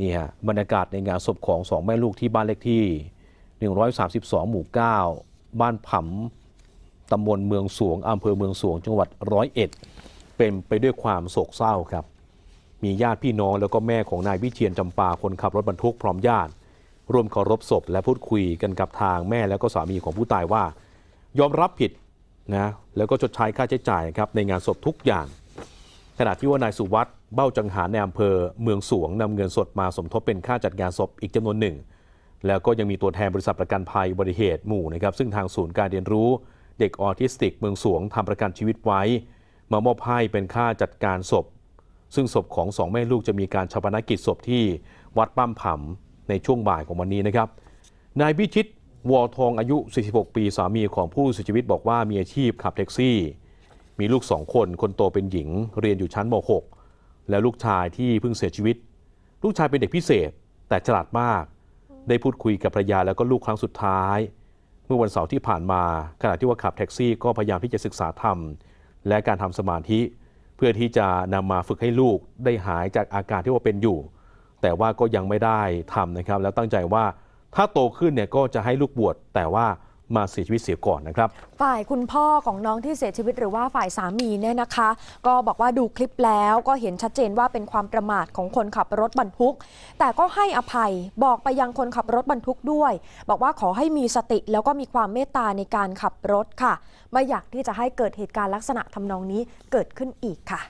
นี่ฮะบรรยากาศในงานศพของสองแม่ลูกที่บ้านเลขที่ 132 หมู่ 9 บ้านผำตำบลเมืองสวงอำเภอเมืองสวง จังหวัดร้อยเอ็ดเป็นไปด้วยความโศกเศร้าครับ มีญาติพี่น้องแล้วก็แม่ของนายวิเชียนจำปาคนขับรถบรรทุกพร้อมญาติร่วมเคารพศพและพูดคุยกันกับทางแม่แล้วก็สามีของผู้ตายว่า ยอมรับผิดนะแล้วก็ชดใช้ค่าใช้จ่ายครับในงานศพทุกอย่าง ขณะที่ว่านายสุวัสด์ เบ้าจังหารในอำเภอเมืองสวงนำเงินสดมาสมทบเป็นค่าจัดงานศพอีกจำนวนหนึ่ง แล้วก็ยังมีตัวแทนบริษัทประกันภัยอุบัติเหตุหมู่นะครับซึ่งทางศูนย์การเรียนรู้ เด็กออทิสติก เมืองสวงทำประกันชีวิตไว้ มามอบให้เป็นค่าจัดการศพ ซึ่งศพของสองแม่ลูกจะมีการชาปนกิจศพที่วัดป้ามผำในช่วงบ่ายของวันนี้นะครับนายพิชิตวอทองอายุ 46 ปีสามีของผู้เสียชีวิตบอกว่ามีอาชีพขับแท็กซี่ มีลูกสองคนคนโตเป็นหญิง เรียนอยู่ชั้นม .6 และลูกชายที่เพิ่งเสียชีวิต ลูกชายเป็นเด็กพิเศษ แต่ฉลาดมาก ได้พูดคุยกับภรรยาแล้วก็ลูกครั้งสุดท้าย เมื่อวันเสาร์ที่ผ่านมา ขณะที่ว่าขับแท็กซี่ก็พยายามที่จะศึกษาธรรม และการทำสมาธิ เพื่อที่จะนำมาฝึกให้ลูกได้หายจากอาการที่ว่าเป็นอยู่ แต่ว่าก็ยังไม่ได้ทำนะครับ แล้วตั้งใจว่าถ้าโตขึ้นเนี่ยก็จะให้ลูกบวชแต่ว่า มาเสียชีวิตเสียก่อนนะครับ ฝ่ายคุณพ่อของน้องที่เสียชีวิตหรือว่าฝ่ายสามีเนี่ยนะคะ ก็บอกว่าดูคลิปแล้วก็เห็นชัดเจนว่าเป็นความประมาทของคนขับรถบรรทุก แต่ก็ให้อภัยบอกไปยังคนขับรถบรรทุกด้วย บอกว่าขอให้มีสติแล้วก็มีความเมตตาในการขับรถค่ะ ไม่อยากที่จะให้เกิดเหตุการณ์ลักษณะทำนองนี้เกิดขึ้นอีกค่ะ